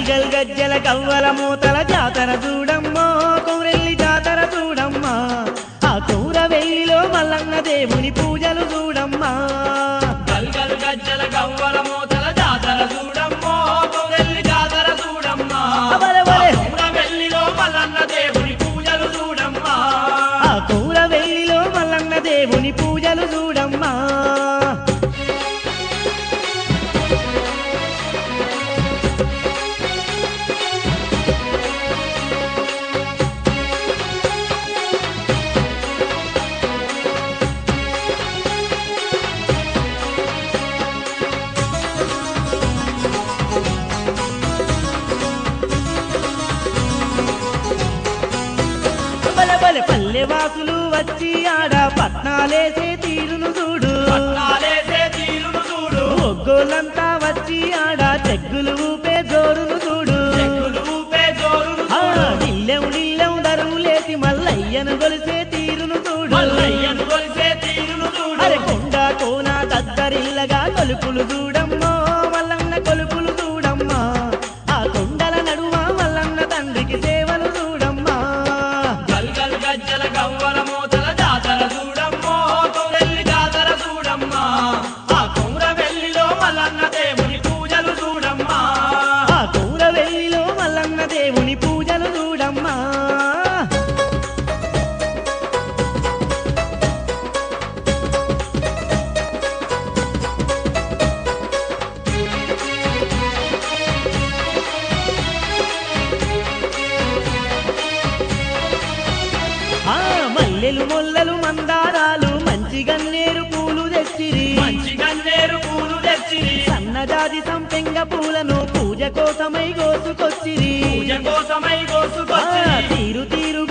గల్గల్ గజ్జల కవ్వల మూతల జాతర చూడమ్మో కౌరెల్లి జాతర చూడమ్మా. ఆ కూర వెయ్యిలో మల్లన్న దేవుని పూజలు చూడమ్మా. గల్గల్ గజ్జల గవ్వల మూతల జాతర చూడమ్మో కౌరెల్లి జాతర చూడమ్మా. మల్లన్న దేవుని పూజలు చూడమ్మా. ఆ కూర వెయ్యిలో మల్లన్న దేవుని పూజలు చూడమ్మా. బల పల్లె వాసులు వచ్చి ఆడ పట్నాలేసే తీరును చూడు. చూడు. ఒగ్గోలంతా వచ్చి ఆడ చెక్కులు ఊపే జోరును చూడు. చూడు. నిల్లెం నిల్లెం దరువులేసి మల్లయ్యను గొలిసే తీరును చూడు. మల్లయ్యను కొలిసే తీరును చూడు. అరే కొండ కోన దద్దరిల్లగా కొలుపులు చూడమ్మో మల్లెలు మొల్లలు మందారాలు మంచి గన్నేరు పూలు తెచ్చిరి. మంచి గన్నేరు పూలు తెచ్చిరి. సన్నజాతి సంపెంగ పూలను పూజ కోసమై కోసుకొచ్చిరి. పూజ కోసమై కోసుకొచ్చిరి. తీరు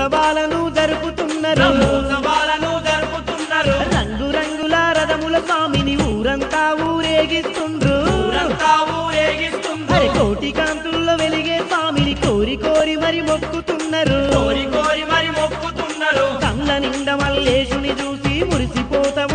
బ్రహ్మోత్సవాలను జరుపుతున్నారు. బ్రహ్మోత్సవాలను జరుపుతున్నారు. రంగురంగుల రథముల స్వామిని ఊరంతా ఊరేగిస్తుండ్రు. ఊరంతా కోటి కాంతుల్లో వెలిగే స్వామిని కోరి కోరి మరి మొక్కుతున్నారు. కోరి కోరి మరి మొక్కుతున్నారు. కళ్ళ నిండా మల్లేశుని చూసి మురిసిపోతా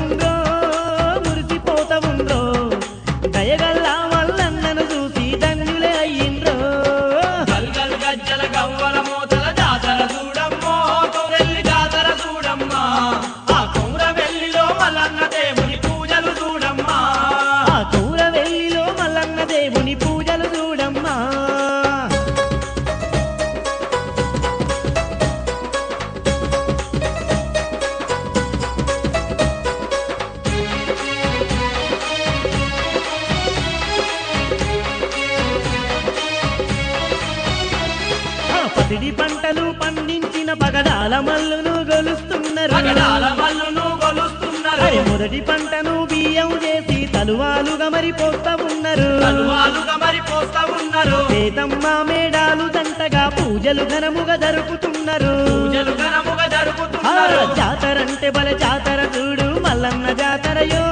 పసిడి పంటలు పండించిన పగడాల మల్లును గొలుస్తున్నారు మొదటి పంటను బియ్యం చేసి తలువాలుగా మరి పోస్తా ఉన్నారు. సీతమ్మ మేడాలు దంటగా పూజలు ఘనముగా జరుపుతున్నారు. జాతరంటే బల జాతర చూడు మల్లన్న జాతరయో